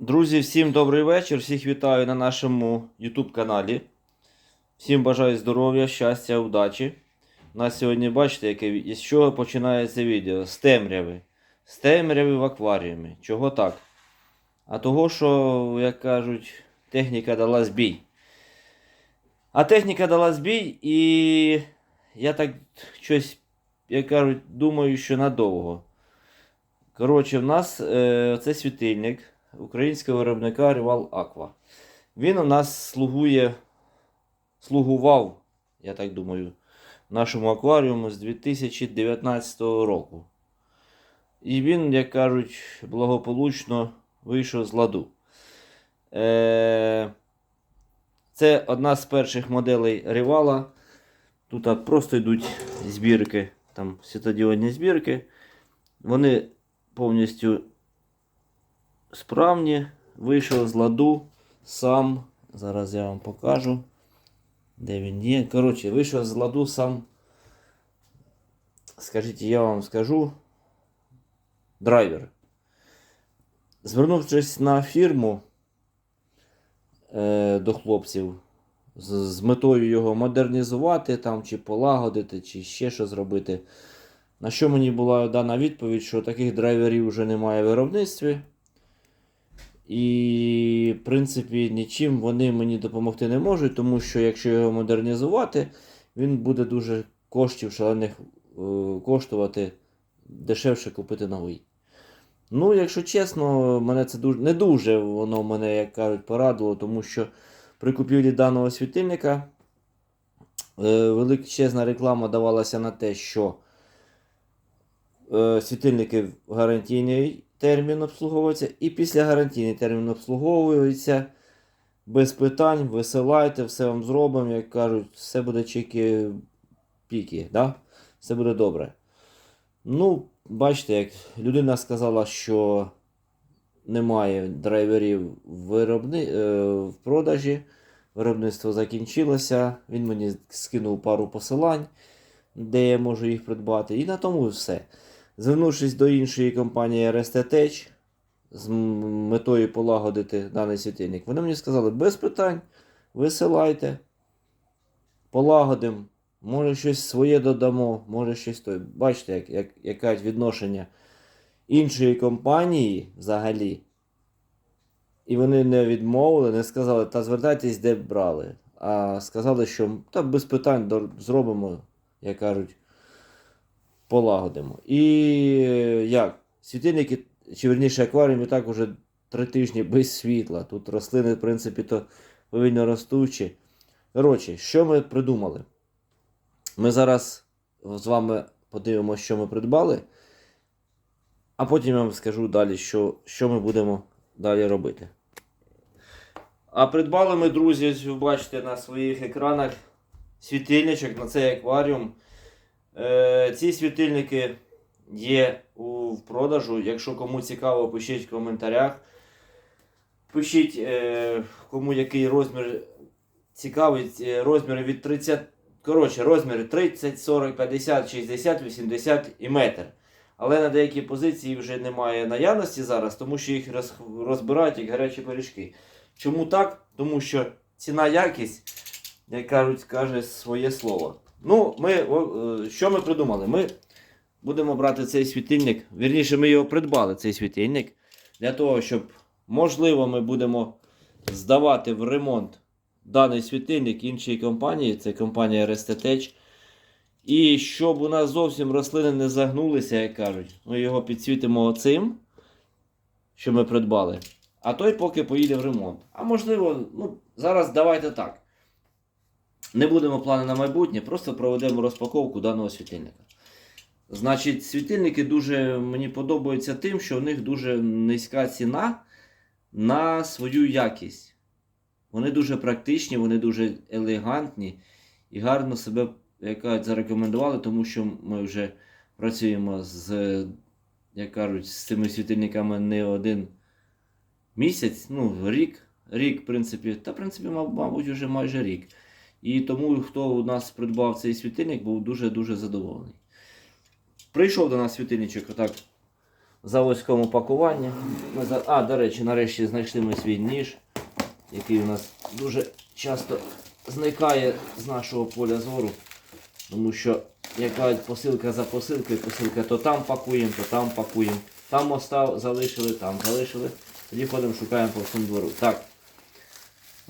Друзі, всім добрий вечір. Всіх вітаю на нашому YouTube каналі. Всім бажаю здоров'я, щастя, удачі. У нас сьогодні, бачите, яке, з чого починається відео? З темряви. З темряви в акваріумі. Чого так? А того, що, як кажуть, техніка дала збій. А техніка дала збій, і я так щось, як кажуть, думаю, що надовго. Коротше, в нас е, це світильник українського виробника Rival Aqua. Він у нас слугує, слугував, я так думаю, нашому акваріуму з 2019 року. І він, як кажуть, благополучно вийшов з ладу. Е, це одна з перших моделей Rival. Тут просто йдуть збірки, там світодіодні збірки. Вони повністю справні. Вийшов з ладу сам. Зараз я вам покажу. Де він є. Коротше, вийшов з ладу сам. Скажіть, я вам скажу. Драйвер. Звернувшись на фірму е, до хлопців з, з метою його модернізувати там, чи полагодити, чи ще що зробити. На що мені була дана відповідь, що таких драйверів вже немає в виробництві. І, в принципі, нічим вони мені допомогти не можуть, тому що якщо його модернізувати, він буде дуже коштів шалених е, коштувати дешевше купити новий. Ну, якщо чесно, мене це дуже, не дуже воно мене, як кажуть, порадило, тому що при купівлі даного світильника е, величезна реклама давалася на те, що е, світильники в гарантійний термін обслуговуються, і після гарантійний термін обслуговуються без питань, висилайте, все вам зробимо, як кажуть, все буде чеки піки, да? все буде добре. Ну, бачите, як людина сказала, що немає драйверів виробни... е, в продажі. Виробництво закінчилося. Він мені скинув пару посилань, де я можу їх придбати. І на тому все. Звернувшись до іншої компанії RST Tech з метою полагодити даний світильник, вони мені сказали, без питань, висилайте, полагодимо, може щось своє додамо, може щось то. Бачите, як, як, яке відношення іншої компанії взагалі. І вони не відмовили, не сказали, та звертайтесь, де брали. А сказали, що та без питань зробимо, як кажуть, полагодимо. І як? Світильники, чи верніше акваріум і так уже три тижні без світла. Тут рослини, в принципі, то повільно ростучі. Коротше, що ми придумали? Ми зараз з вами подивимося, що ми придбали. А потім я вам скажу далі, що, що ми будемо далі робити. А придбали ми, друзі, ви бачите на своїх екранах світильничок на цей акваріум. Е, ці світильники є у продажу. Якщо кому цікаво, пишіть в коментарях. Пишіть, е, кому який розмір цікавить. Е, Розміри від 30. Коротше, розміри 30, 40, 50, 60, 80 і метр. Але на деякі позиції вже немає наявності зараз, тому що їх розбирають як гарячі пиріжки. Чому так? Тому що ціна якість, як кажуть, каже своє слово. Ну, ми, е, що ми придумали? Ми будемо брати цей світильник. Вірніше, ми його придбали, цей світильник, для того, щоб, можливо, ми будемо здавати в ремонт даний світильник іншій компанії, це компанія Restitech. І щоб у нас зовсім рослини не загнулися, як кажуть, ми його підсвітимо оцим, що ми придбали. А той поки поїде в ремонт. А можливо, ну, зараз давайте так. Не будемо плани на майбутнє, просто проведемо розпаковку даного світильника. Значить, світильники дуже мені подобаються тим, що у них дуже низька ціна на свою якість. Вони дуже практичні, вони дуже елегантні і гарно себе як кажуть, зарекомендували, тому що ми вже працюємо з, як кажуть, з цими світильниками не один місяць, ну, рік. Рік, в принципі, та в принципі, мабуть, вже майже рік. І тому, хто у нас придбав цей світильник, був дуже-дуже задоволений. Прийшов до нас світильничок отак в заводському пакуванні. А, до речі, нарешті знайшли ми свій ніж, який у нас дуже часто зникає з нашого поля зору. Тому що яка посилка за посилкою, посилка то там пакуємо, то там пакуємо. Там остав, залишили, там залишили. Тоді ходимо, шукаємо по всьому двору. Так.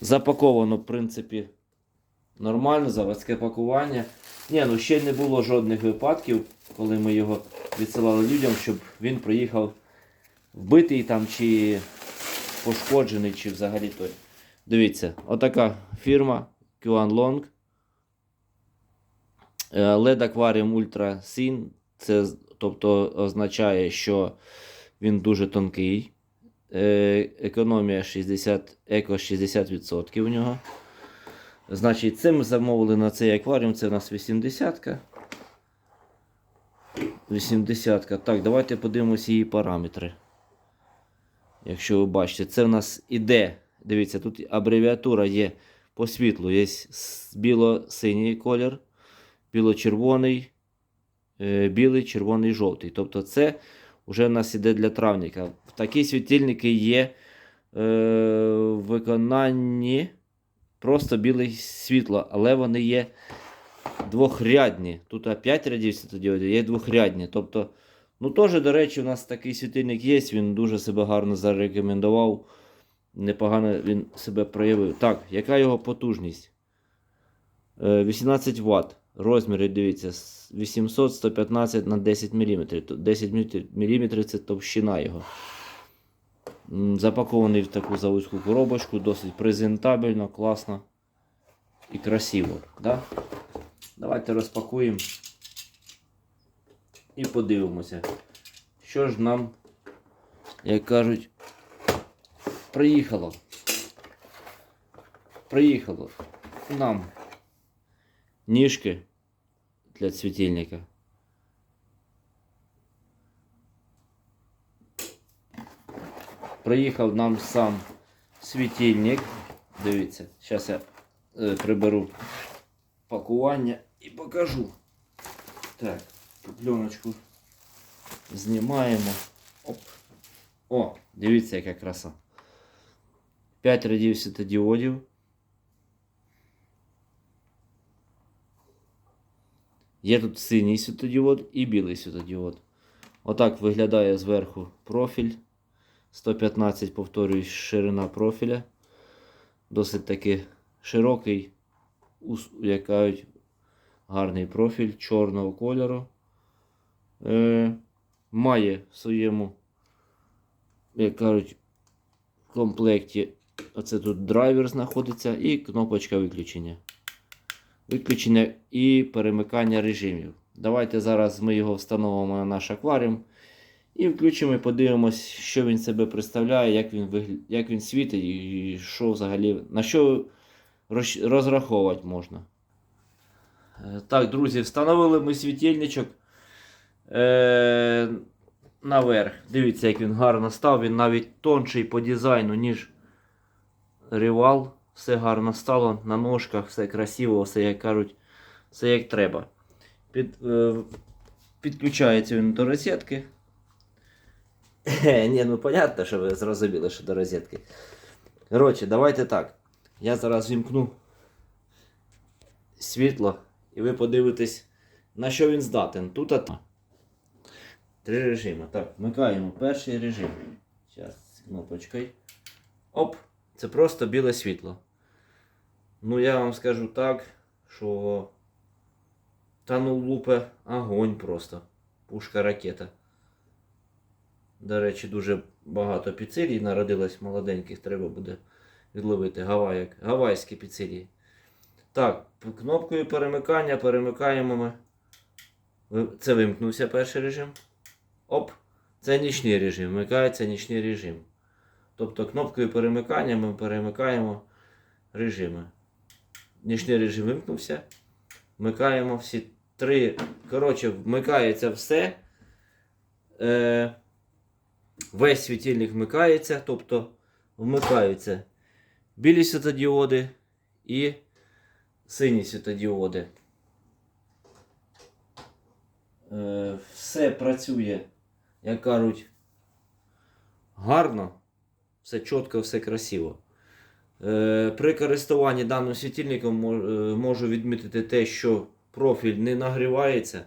Запаковано, в принципі, нормально, заводське пакування. Ні, ну ще не було жодних випадків, коли ми його відсилали людям, щоб він приїхав вбитий там, чи пошкоджений, чи взагалі той. Дивіться, отака фірма Qan Long. LED Aquarium Ultra Thin. Це тобто означає, що він дуже тонкий. Е, Економія 60, еко 60% у нього. Значить, це ми замовили на цей акваріум. Це у нас 80-ка. 80-ка. Так, давайте подивимося її параметри. Якщо ви бачите, це в нас іде. Дивіться, тут абревіатура є по світлу. Є біло-синій колір, біло-червоний, е, білий, червоний, жовтий. Тобто це вже в нас іде для травника. Такі світильники є е, в виконанні просто біле світло, але вони є двохрядні. Тут 5 рядів світодіодів, є двохрядні. Тобто, ну теж, до речі, у нас такий світильник є, він дуже себе гарно зарекомендував. Непогано він себе проявив. Так, яка його потужність? Е, 18 Вт. Розміри, дивіться, с- 800 115 на 10 мм. 10 мм це товщина його. Запакований в таку заводську коробочку, досить презентабельно, класно і красиво. Да? Давайте розпакуємо і подивимося, що ж нам, як кажуть, приїхало. Приїхало нам ніжки для світильника. Приїхав нам сам світильник. Дивіться, зараз я е, приберу пакування і покажу. Так, пленочку знімаємо. Оп. О, дивіться, яка краса. 5 рядів світодіодів. Є тут синій світодіод і білий світодіод. Отак виглядає зверху профіль. 115, повторюсь, ширина профіля. Досить таки широкий, як гарний профіль чорного кольору. Е, має в своєму, як кажуть, в комплекті. Оце тут драйвер знаходиться і кнопочка виключення. Виключення і перемикання режимів. Давайте зараз ми його встановимо на наш акваріум. І включимо і подивимось, що він себе представляє, як він, вигля... як він світить і що взагалі, на що роз- розраховувати можна. Е, Так, друзі, встановили ми світильничок е... наверх. Дивіться, як він гарно став. Він навіть тонший по дизайну, ніж Rival. Все гарно стало на ножках, все красиво, все як кажуть, все як треба. Під, е... Підключається він до розетки. Ні, ну понятно, що ви зрозуміли, що до розетки. Коротше, давайте так. Я зараз вімкну світло, і ви подивитесь, на що він здатен. Тут а... три режими. Так, вмикаємо перший режим. Зараз кнопочкою. Оп! Це просто біле світло. Ну, я вам скажу так, що. Та ну лупе огонь просто. Пушка ракета. До речі, дуже багато піцерій народилось молоденьких, треба буде відловити гавайок. Гавайські піцерії. Так, кнопкою перемикання перемикаємо ми. Це вимкнувся перший режим. Оп! Це нічний режим. Вмикається нічний режим. Тобто кнопкою перемикання ми перемикаємо режими. Нічний режим вимкнувся. Вмикаємо всі три. Коротше, вмикається все. Е, весь світильник вмикається, тобто вмикаються білі світодіоди і сині світодіоди. Е, все працює, як кажуть, гарно, все чітко, все красиво. Е, При користуванні даним світильником е, можу відмітити те, що профіль не нагрівається,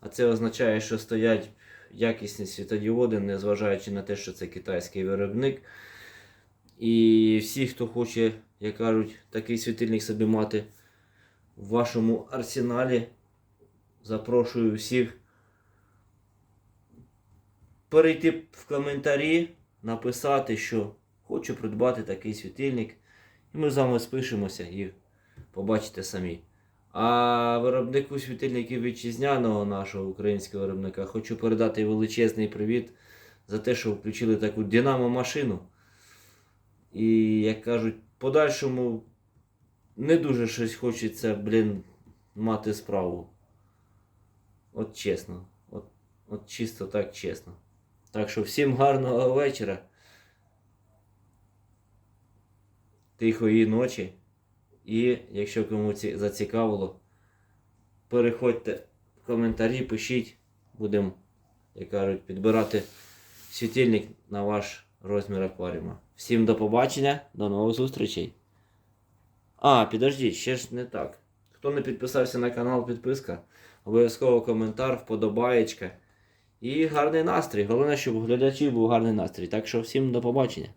а це означає, що стоять якісні світодіоди, незважаючи на те, що це китайський виробник. І всі, хто хоче, як кажуть, такий світильник собі мати в вашому арсеналі, запрошую всіх перейти в коментарі, написати, що хочу придбати такий світильник. І ми з вами спишемося і побачите самі. А виробнику світильників вітчизняного нашого українського виробника хочу передати величезний привіт за те, що включили таку динамо-машину. І, як кажуть, подальшому не дуже щось хочеться, блін, мати справу. От чесно. От, от чисто так чесно. Так що всім гарного вечора. Тихої ночі. І якщо кому ці- зацікавило, переходьте в коментарі, пишіть. Будемо, як кажуть, підбирати світильник на ваш розмір акваріума. Всім до побачення, до нових зустрічей. А, підождіть, ще ж не так. Хто не підписався на канал, підписка, обов'язково коментар, вподобаєчка. І гарний настрій. Головне, щоб у глядачів був гарний настрій. Так що всім до побачення.